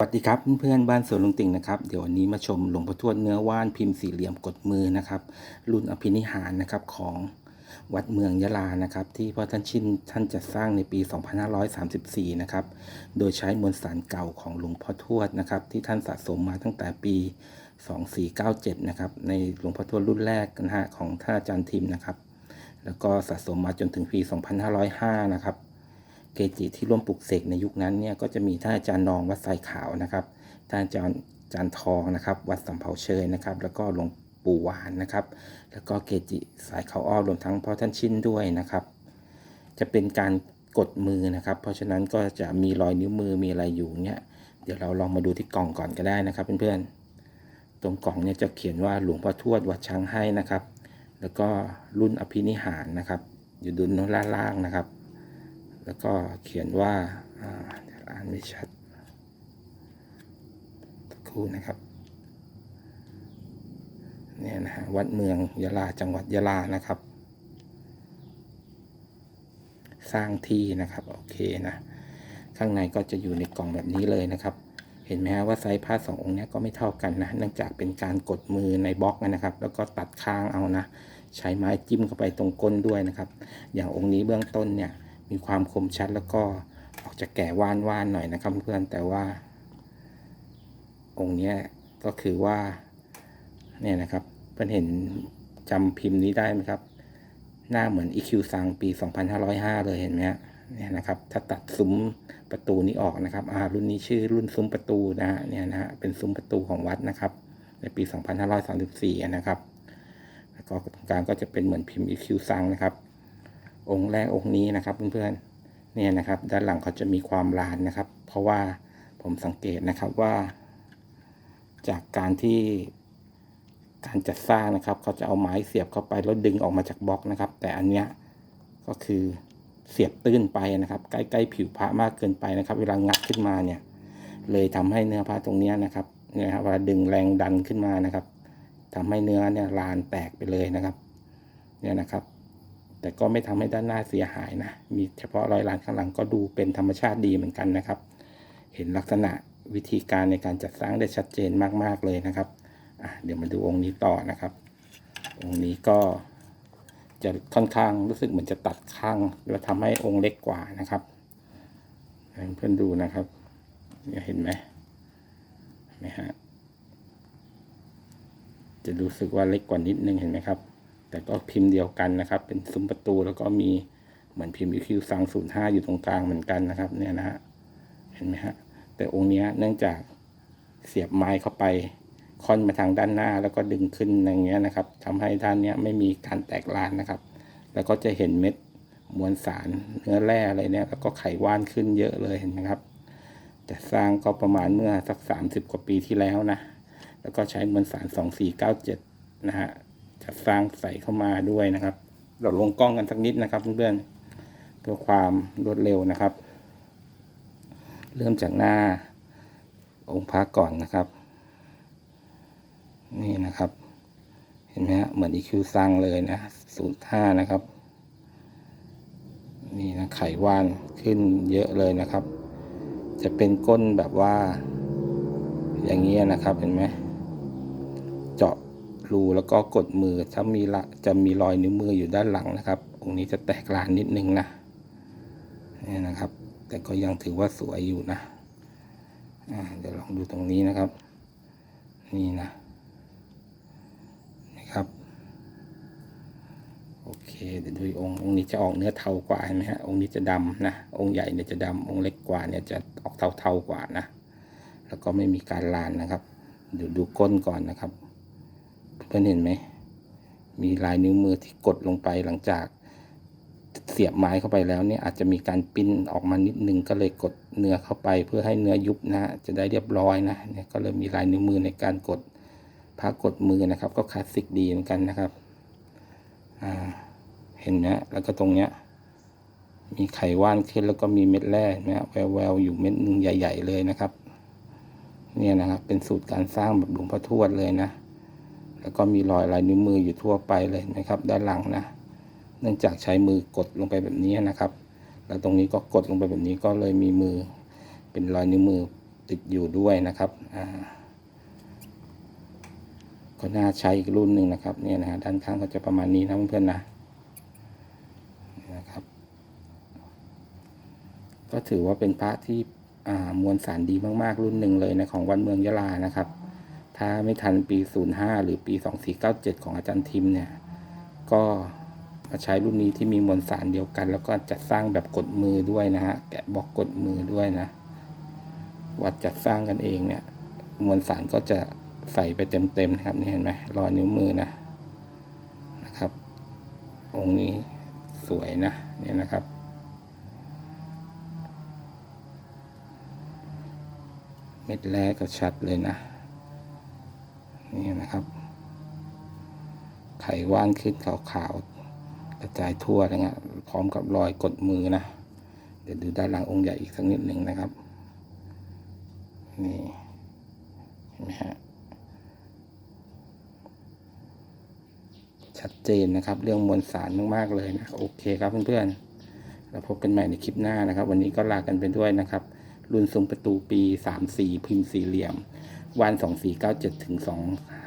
สวัสดีครับเพื่อนๆบ้านสวนลุงติ่งนะครับเดี๋ยววันนี้มาชมหลวงพ่อทวดเนื้อว่านพิมพ์สี่เหลี่ยมกดมือนะครับ รุ่นอภินิหารนะครับของวัดเมืองยะลานะครับ ที่พ่อท่านชินท่านจัดสร้างในปี 2534 นะครับ โดยใช้มวลสารเก่าของหลวงพ่อทวดนะครับ ที่ท่านสะสมมาตั้งแต่ปี 2497 นะครับ ในหลวงพ่อทวดรุ่นแรกนะฮะของท่านอาจารย์ทิมนะครับ แล้วก็สะสมมาจนถึงปี 2505 นะครับ เกจิที่ร่วมปลุกเสกในยุคนั้นเนี่ยก็จะมีท่านอาจารย์นองวัดไซขาวนะครับท่านอาจารย์จารย์ทองนะครับ วัดสำเภาเชยนะครับ แล้วก็หลวงปู่หวานนะครับ แล้วก็เกจิสายเขาอ้อรวมทั้งพ่อท่านชินด้วยนะครับ จะเป็นการกดมือนะครับ เพราะฉะนั้นก็จะมีรอยนิ้วมือมีอะไรอยู่เนี่ยเดี๋ยวเราลองมาดูที่กล่องก่อนก็ได้นะครับเพื่อนๆตรงกล่องเนี่ยจะเขียนว่าหลวงพ่อทวดวัดช้างให้นะครับ แล้วก็รุ่นอภินิหารนะครับ อยู่ดุลโน้นล่างๆนะครับ แล้วก็เขียนว่าอ่าอ่านไม่ชัดสักครู่นะครับ เนี่ยนะฮะวัดเมืองยะลาจังหวัดยะลานะครับ สร้างที่นะครับ โอเคนะ ข้างในก็จะอยู่ในกล่องแบบนี้เลยนะครับ เห็นไหมฮะว่าไซส์ผ้าสององค์เนี้ยก็ไม่เท่ากันนะ เนื่องจากเป็นการกดมือในบล็อกนะครับ แล้วก็ตัดข้างเอานะ ใช้ไม้จิ้มเข้าไปตรงก้นด้วยนะครับ อย่างองค์นี้เบื้องต้นเนี่ย มีความคมชัดแล้วก็ออกจะแก่ว่านว่านๆหน่อยนะครับเพื่อนแต่ว่า องค์นี้ก็คือว่าเนี่ยนะครับเพื่อนเห็นจำพิมพ์นี้ได้ไหมครับ หน้าเหมือน EQ ซังปี 2505 เลยเห็นไหมฮะเนี่ยนะครับ ถ้าตัดซุ้มประตูนี้ออกนะครับอ่ารุ่นนี้ชื่อรุ่นซุ้มประตูนะฮะเนี่ยนะฮะเป็นซุ้มประตูของวัดนะครับ ในปี 2534 นะครับแล้วก็ตรงกลางก็จะเป็นเหมือนพิมพ์ EQ ซังนะครับ องค์แรกองค์นี้นะครับเพื่อนๆเนี่ยนะครับ ด้านหลังเขาจะมีความลานนะครับ เพราะว่าผมสังเกตนะครับว่า จากการที่การจัดสร้างนะครับ เขาจะเอาไม้เสียบเข้าไปแล้วดึงออกมาจากบล็อกนะครับ แต่อันเนี้ยก็คือเสียบตื้นไปนะครับ ใกล้ๆผิวพระมากเกินไปนะครับ เวลางัดขึ้นมาเนี่ย เลยทำให้เนื้อผ้าตรงเนี้ยนะครับเนี่ยครับเวลาดึงแรงดันขึ้นมานะครับทำให้เนื้อเนี่ยลานแตกไปเลยนะครับ เนี่ยนะครับ แต่ก็ไม่ทำให้ด้านหน้าเสียหายนะ มีเฉพาะรอยลานข้างหลังก็ดูเป็นธรรมชาติดีเหมือนกันนะครับ เห็นลักษณะวิธีการในการจัดสร้างได้ชัดเจนมาก ๆ เลยนะครับเดี๋ยวมาดูองค์นี้ต่อนะครับ องค์นี้ก็จะค่อนข้างรู้สึกเหมือนจะตัดข้างแล้วทำให้องค์เล็กกว่านะครับเพื่อนดูนะครับเห็นไหมนไหมฮะจะรู้สึกว่าเล็กกว่านิดนึงเห็นไหมครับ แต่ก็พิมพ์เดียวกันนะครับ เป็นซุ้มประตูแล้วก็มีเหมือนพิมพ์ EQ ซังศูนย์ห้าอยู่ตรงกลางเหมือนกันนะครับเนี่ยนะฮะเห็นไหมฮะแต่องค์เนี้ยเนื่องจากเสียบไม้เข้าไปค่อนมาทางด้านหน้าแล้วก็ดึงขึ้นอย่างเงี้ยนะครับทำให้ด้านเนี้ยไม่มีการแตกลานนะครับ แล้วก็จะเห็นเม็ดมวลสารเนื้อแร่อะไรเนี่ยแล้วก็ไขว่านขึ้นเยอะเลยเห็นไหมครับ แต่สร้างก็ประมาณเมื่อสักสามสิบกว่าปีที่แล้วนะ แล้วก็ใช้มวลสารสองสี่เก้าเจ็ดนะฮะ จัดสร้างใส่เข้ามาด้วยนะครับ เราลงกล้องกันสักนิดนะครับเพื่อนๆเพื่อความรวดเร็วนะครับ เริ่มจากหน้าองค์พระก่อนนะครับ นี่นะครับ เห็นไหมฮะเหมือนอีคิวซังเลยนะศูนย์ห้านะครับ นี่นะไขว่านขึ้นเยอะเลยนะครับ จะเป็นก้นแบบว่า อย่างเงี้ยนะครับเห็นไหม รูแล้วก็กดมือถ้ามีละจะมีรอยนิ้วมืออยู่ด้านหลังนะครับ องค์นี้จะแตกลานนิดนึงนะนี่นะครับ แต่ก็ยังถือว่าสวยอยู่นะเดี๋ยวลองดูตรงนี้นะครับ นี่นะนะครับ โอเคเดี๋ยวดูอีกองค์องค์นี้จะออกเนื้อเทากว่าเห็นไหมฮะองค์นี้จะดำนะองค์ใหญ่เนี่ยจะดำองค์เล็กกว่าเนี่ยจะออกเทาๆกว่านะแล้วก็ไม่มีการลานนะครับเดี๋ยวดูก้นก่อนนะครับ เพื่อนเห็นไหม มีลายนิ้วมือที่กดลงไปหลังจากเสียบไม้เข้าไปแล้วเนี่ยอาจจะมีการปิ้นออกมานิดนึงก็เลยกดเนื้อเข้าไปเพื่อให้เนื้อยุบนะจะได้เรียบร้อยนะเนี่ยก็เลยมีลายนิ้วมือในการกดพากดมือนะครับ ก็คลาสสิกดีเหมือนกันนะครับอ่าเห็นนะแล้วก็ตรงเนี้ย มีไขว่านขึ้นแล้วก็มีเม็ดแร่นะแววแววๆอยู่เม็ดหนึ่งใหญ่ ๆ เลยนะครับ เนี่ยนะครับเป็นสูตรการสร้างแบบหลวงพ่อทวดเลยนะ แล้วก็มีรอยลายนิ้วมืออยู่ทั่วไปเลยนะครับ ด้านหลังนะ เนื่องจากใช้มือกดลงไปแบบนี้นะครับ แล้วตรงนี้ก็กดลงไปแบบนี้ก็เลยมีมือ เป็นรอยนิ้วมือติดอยู่ด้วยนะครับอ่าก็น่าใช้อีกรุ่นหนึ่งนะครับเนี่ยนะฮะด้านข้างก็จะประมาณนี้นะเพื่อนๆนะนะครับ ก็ถือว่าเป็นพระที่มวลสารดีมากๆรุ่นหนึ่งเลยนะของวันเมืองยะลานะครับ ถ้าไม่ทันปี 05 หรือปี 2497 ของอาจารย์ทิมเนี่ย ก็มาใช้รุ่นนี้ที่มีมวลสารเดียวกัน แล้วก็จัดสร้างแบบกดมือด้วยนะฮะ แกะบล็อกกดมือด้วยนะ วัดจัดสร้างกันเองเนี่ย มวลสารก็จะใส่ไปเต็มๆนะครับนี่เห็นไหมรอยนิ้วมือนะนะครับ องค์นี้สวยนะเนี่ยนะครับเม็ดแรกก็ชัดเลยนะ นี่นะครับ ไขว่านขึ้นขาวๆกระจายทั่วนะฮะพร้อมกับรอยกดมือนะ เดี๋ยวดูด้านหลังองค์ใหญ่อีกสักนิดหนึ่งนะครับ นี่เห็นไหมฮะชัดเจนนะครับ เรื่องมวลสารมากๆเลยนะ โอเคครับเพื่อนๆแล้วพบกันใหม่ในคลิปหน้านะครับ วันนี้ก็ลากันไปด้วยนะครับ รุ่นซุ้มประตูปี 34 พิมพ์สี่เหลี่ยม วัน 2497 ถึง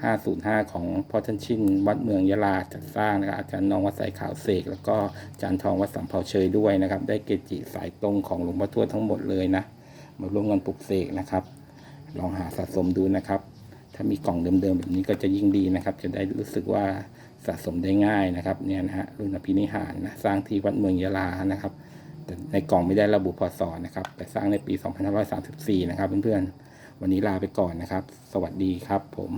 2505 ของพ่อท่านชินวัดเมืองยะลาจัดสร้างนะครับอาจารย์น้องวัดสายขาวเสก แล้วก็อาจารย์ทองวัดสัมเภาเชยด้วยนะครับ ได้เกจิสายตรงของหลวงพ่อทวดทั้งหมดเลยนะ มาร่วมกันปลุกเสกนะครับ ลองหาสะสมดูนะครับ ถ้ามีกล่องเดิมๆแบบนี้ก็จะยิ่งดีนะครับ จะได้รู้สึกว่าสะสมได้ง่ายนะครับเนี่ยนะฮะรุ่นอภินิหารนะสร้างที่วัดเมืองยะลานะครับแต่ในกล่องไม่ได้ระบุพศนะครับ แต่สร้างในปี 2534 นะครับเพื่อนๆ วันนี้ลาไปก่อนนะครับ สวัสดีครับผม